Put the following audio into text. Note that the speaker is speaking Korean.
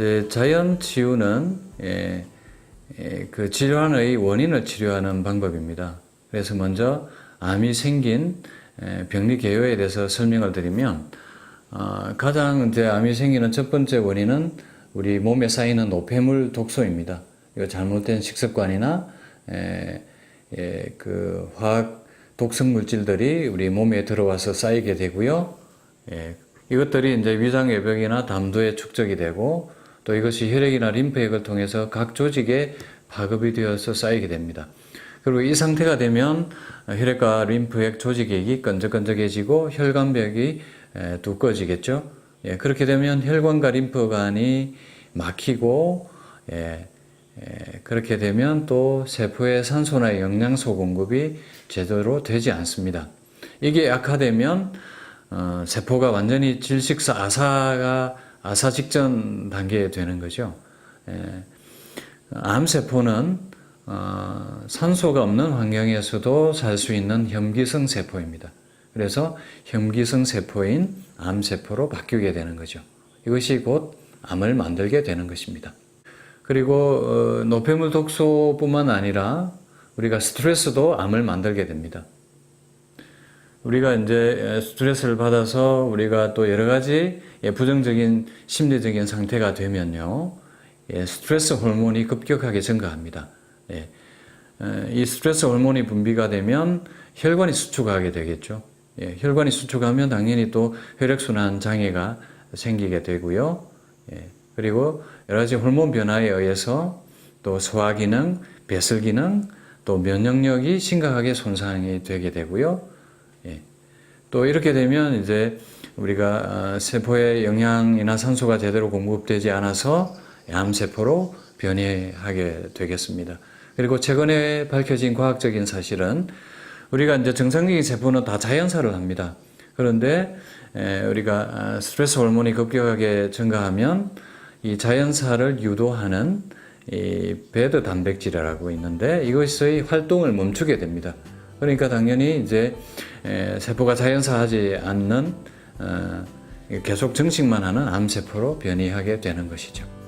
이제 자연 치유는 예, 예, 그 질환의 원인을 치료하는 방법입니다. 그래서 먼저 암이 생긴 예, 병리 개요에 대해서 설명을 드리면 어, 가장 이제 암이 생기는 첫 번째 원인은 우리 몸에 쌓이는 노폐물 독소입니다. 이거 잘못된 식습관이나 에, 예, 그 화학 독성 물질들이 우리 몸에 들어와서 쌓이게 되고요. 예, 이것들이 이제 위장 외벽이나 담도에 축적이 되고 또 이것이 혈액이나 림프액을 통해서 각 조직에 파급이 되어서 쌓이게 됩니다. 그리고 이 상태가 되면 혈액과 림프액 조직액이 끈적끈적해지고 혈관벽이 에, 두꺼워지겠죠. 예, 그렇게 되면 혈관과 림프관이 막히고 예, 예, 그렇게 되면 또 세포에 산소나 영양소 공급이 제대로 되지 않습니다. 이게 악화되면 어, 세포가 완전히 질식사 아사가 아사 직전 단계에 되는 거죠. 예, 암 세포는 어, 산소가 없는 환경에서도 살 수 있는 혐기성 세포입니다. 그래서 혐기성 세포인 암 세포로 바뀌게 되는 거죠. 이것이 곧 암을 만들게 되는 것입니다. 그리고 어, 노폐물 독소뿐만 아니라 우리가 스트레스도 암을 만들게 됩니다. 우리가 이제 스트레스를 받아서 우리가 또 여러 가지 예, 부정적인 심리적인 상태가 되면요, 예, 스트레스 호르몬이 급격하게 증가합니다. 예, 에, 이 스트레스 호르몬이 분비가 되면 혈관이 수축하게 되겠죠. 예, 혈관이 수축하면 당연히 또 혈액순환 장애가 생기게 되고요. 예, 그리고 여러 가지 호르몬 변화에 의해서 또 소화 기능, 배설 기능, 또 면역력이 심각하게 손상이 되게 되고요. 예. 또 이렇게 되면 이제 우리가 어, 세포에 영양이나 산소가 제대로 공급되지 않아서 암세포로 변이하게 되겠습니다. 그리고 최근에 밝혀진 과학적인 사실은 우리가 이제 정상적인 세포는 다 자연사를 합니다. 그런데 에, 우리가 아, 스트레스 호르몬이 급격하게 증가하면 이 자연사를 유도하는 이 베드 단백질이라고 있는데 이것의 활동을 멈추게 됩니다. 그러니까 당연히 이제 에, 세포가 자연사하지 않는 어, 계속 증식만 하는 암세포로 변이하게 되는 것이죠.